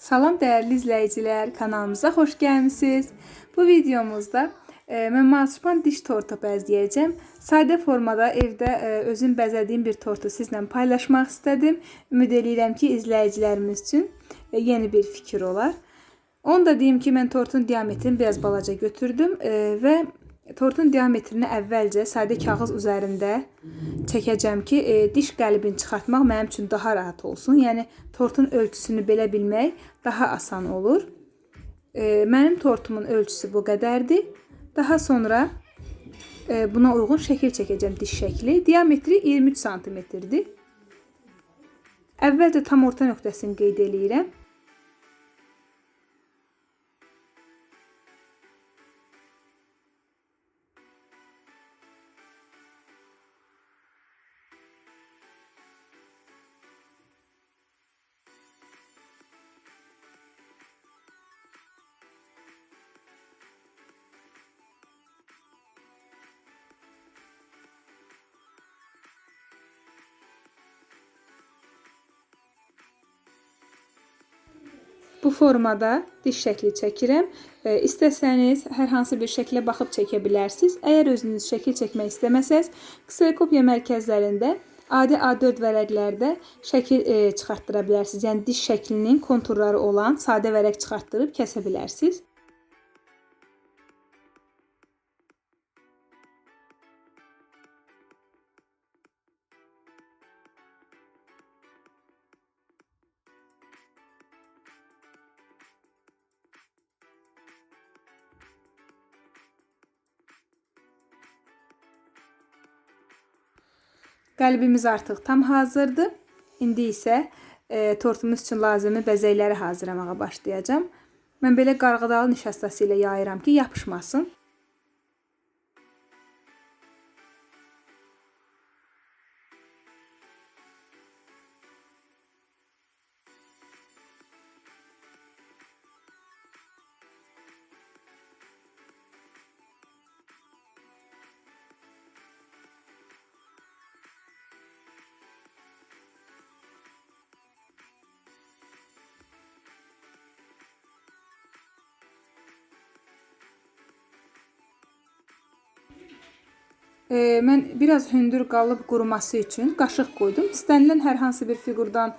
Salam dəyərli izləyicilər, kanalımıza xoş gəlmisiniz. Bu videomuzda e, mən marsipan diş tortu bəzləyəcəm. Sadə formada evdə e, özüm bəzədiyim bir tortu sizlə paylaşmaq istədim. Ümid edirəm ki, izləyicilərimiz üçün e, yeni bir fikir olar. Onu da deyim ki, mən tortun diametrini biraz balaca götürdüm e, və tortun diametrini əvvəlcə sadə kağız üzərində çəkəcəm ki, e, diş qəlibini çıxartmaq mənim üçün daha rahat olsun. Yəni tortun ölçüsünü belə bilmək daha asan olur. E, mənim tortumun ölçüsü bu qədərdir. Daha sonra e, buna uyğun şəkil çəkəcəm diş şəkli. Diametri 23 sm-dir. Əvvəlcə tam orta nöqtəsini qeyd eləyirəm. Bu formada diş şəkli çəkirəm. E, İstəsəniz hər hansı bir şəklə baxıb çəkə bilərsiniz. Əgər özünüz şəkil çəkmək istəməsəz, kserokopiya mərkəzlərində adi A4 vərəqlərdə şəkil e, çıxartdıra bilərsiniz. Yəni diş şəklinin konturları olan sadə vərəq çıxartdırıb kəsə bilərsiniz. Qəlbimiz artıq tam hazırdır. İndi isə e, tortumuz üçün lazımi bəzəkləri hazırlamağa başlayacağam. Mən belə qarğıdalı nişastası ilə yayıram ki, yapışmasın. E, mən biraz hündür qalıb quruması üçün qaşıq qoydum. İstənilən hər hansı bir fiqurdan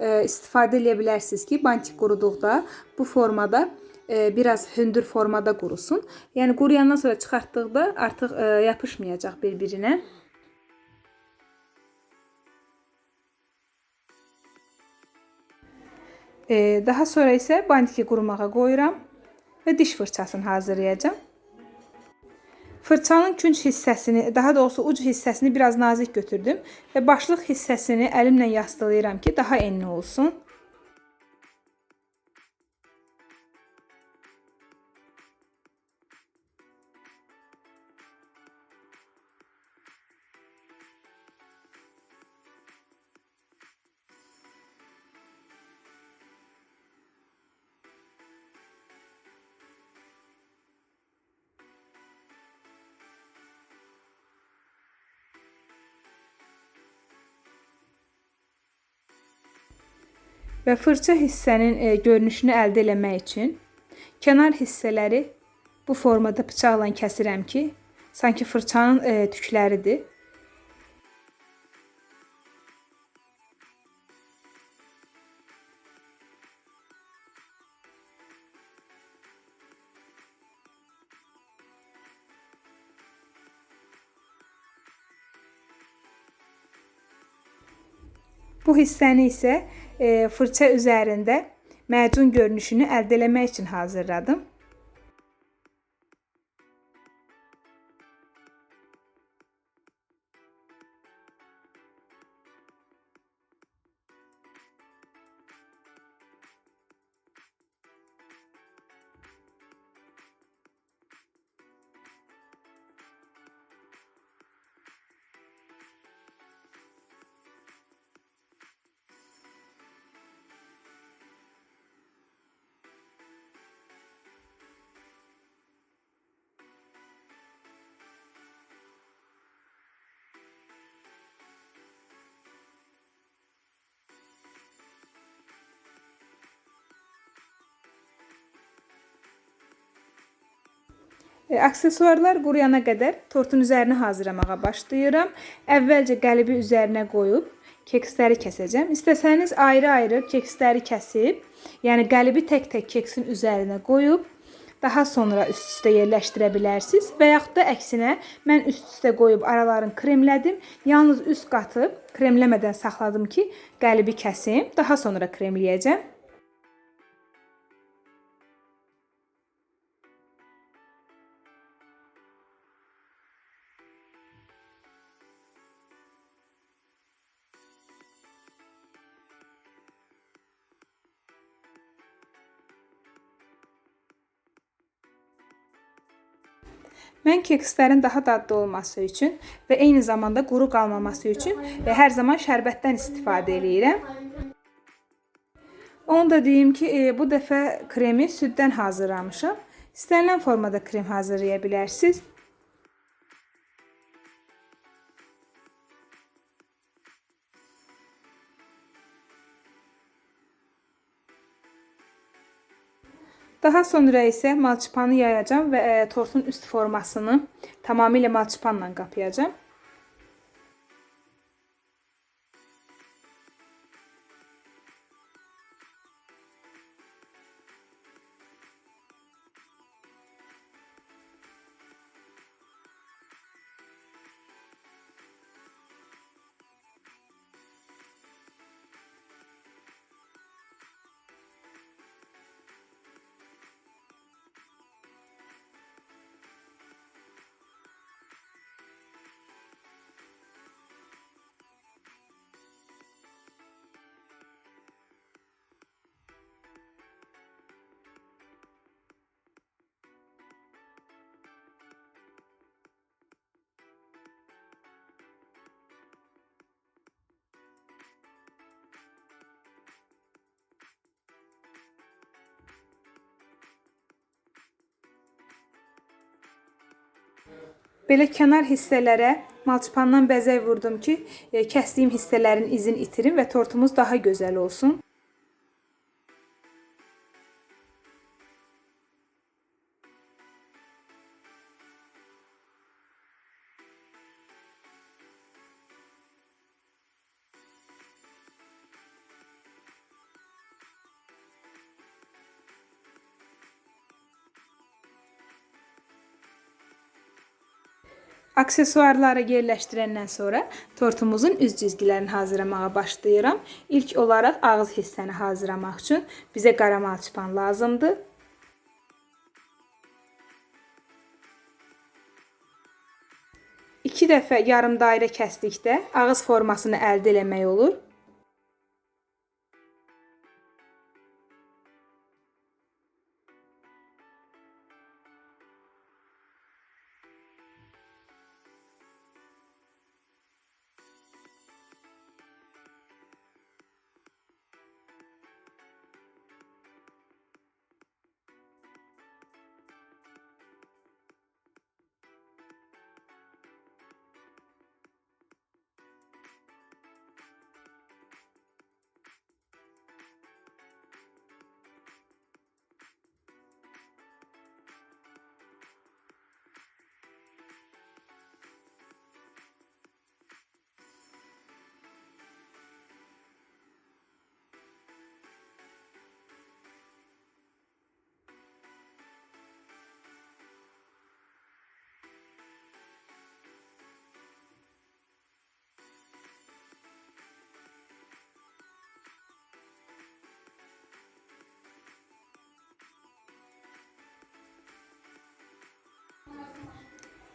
e, istifadə edə bilərsiniz ki, bantik quruduqda bu formada e, biraz hündür formada qurusun. Yəni quruyandan sonra çıxartdıqda artıq e, yapışmayacaq bir-birinə. E, daha sonra isə bantiki qurumağa qoyuram və diş fırçasını hazırlayacağam. Fırçanın künc hissəsini, daha doğrusu uc hissəsini biraz nazik götürdüm və başlıq hissəsini əlimlə yastılayıram ki, daha enli olsun. Və fırça hissənin e, görünüşünü əldə etmək üçün kənar hissələri bu formada bıçaqla kəsirəm ki, sanki fırçanın e, tükləridir. Bu hissəni isə fırça üzərində macun görünüşünü əldə etmək üçün hazırladım. Aksesuarlar quruyana qədər tortun üzərini hazırlamağa başlayıram. Əvvəlcə qəlibi üzərinə qoyub keksləri kəsəcəm. İstəsəniz ayrı-ayrı keksləri kəsib, yəni qəlibi tək-tək keksin üzərinə qoyub daha sonra üst-üstə yerləşdirə bilərsiniz və yaxud da əksinə mən üst-üstə qoyub aralarını kremlədim. Yalnız üst qatı kremləmədən saxladım ki, qəlibi kəsim, daha sonra kremləyəcəm. Mən kekslərin daha dadlı olması üçün və eyni zamanda quru qalmaması üçün e, hər zaman şərbətdən istifadə eləyirəm. Onu da deyim ki, e, bu dəfə kremi süddən hazırlamışam. İstənilən formada krem hazırlaya bilərsiniz. Daha sonra isə malçıpanı yayacağam və e, tortun üst formasını tamamilə malçıpanla qapayacağam. Belə kənar hissələrə malçıpandan bəzək vurdum ki, e, kəsdiyim hissələrin izini itirim və tortumuz daha gözəl olsun. Aksesuarları yerləşdirəndən sonra tortumuzun üz cizgilərini hazırlamağa başlayıram. İlk olaraq ağız hissəni hazırlamaq üçün bizə qara marsipan lazımdır. İki dəfə yarım dairə kəsdikdə ağız formasını əldə eləmək olur.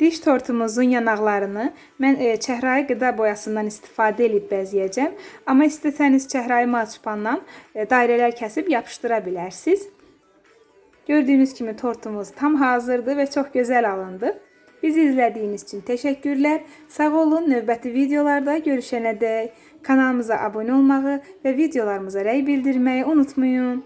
Diş tortumuzun yanaqlarını mən e, çəhrayı qida boyasından istifadə edib bəzəyəcəm. Amma istəsəniz çəhrayı marsipandan e, dairələr kəsib yapışdıra bilərsiniz. Gördüyünüz kimi tortumuz tam hazırdır və çox gözəl alındı. Bizi izlədiyiniz üçün təşəkkürlər. Sağ olun. Növbəti videolarda görüşənədək kanalımıza abunə olmağı və videolarımıza rəy bildirməyi unutmayın.